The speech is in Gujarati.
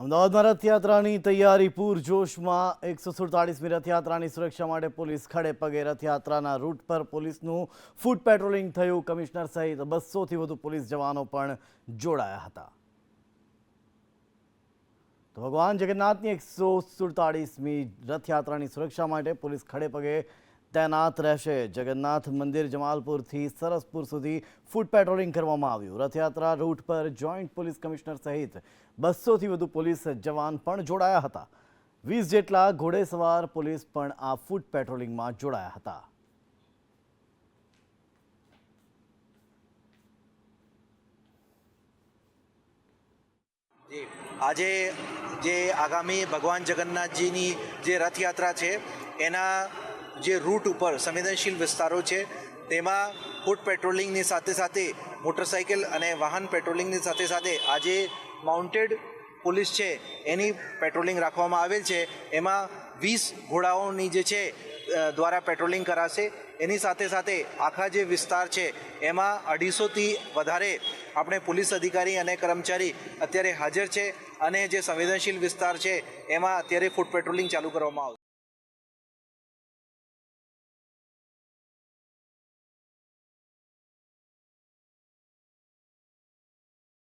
અમદાવાદમાં રથયાત્રાની તૈયારી પૂરજોશમાં એકસો સુડતાળીસમી રથયાત્રાની સુરક્ષા માટે પોલીસ ખડે પગે રથયાત્રાના રૂટ પર પોલીસનું ફૂટ પેટ્રોલિંગ થયું. કમિશનર સહિત બસોથી વધુ પોલીસ જવાનો પણ જોડાયા હતા. તો ભગવાન જગન્નાથની એકસો સુડતાળીસમી રથયાત્રાની સુરક્ષા માટે પોલીસ ખડે પગે તૈનાત રહેશે. જગન્નાથ મંદિર જમાલપુરથી સરસપુર સુધી ફૂટ પેટ્રોલિંગ કરવામાં આવ્યું. રથયાત્રા રૂટ પર જોઈન્ટ પોલીસ કમિશનર સહિત બસોથી વધુ પોલીસ જવાન પણ જોડાયા હતા. વીસ જેટલા ઘોડેસવાર પોલીસ પણ આ ફૂટ પેટ્રોલિંગમાં જોડાયા હતા. આજે જે આગામી ભગવાન જગન્નાથજીની જે રથયાત્રા છે, એના જે રૂટ ઉપર સંવેદનશીલ વિસ્તારો છે, તેમાં ફૂટ પેટ્રોલિંગની સાથે સાથે મોટરસાઇકલ અને વાહન પેટ્રોલિંગની સાથે સાથે આજે માઉન્ટેડ પોલીસ છે, એની પેટ્રોલિંગ રાખવામાં આવેલ છે. એમાં વીસ ઘોડાઓની જે છે દ્વારા પેટ્રોલિંગ કરાશે. એની સાથે સાથે આખા જે વિસ્તાર છે, એમાં અઢીસોથી વધારે આપણે પોલીસ અધિકારી અને કર્મચારી અત્યારે હાજર છે અને જે સંવેદનશીલ વિસ્તાર છે, એમાં અત્યારે ફૂટ પેટ્રોલિંગ ચાલુ કરવામાં આવશે.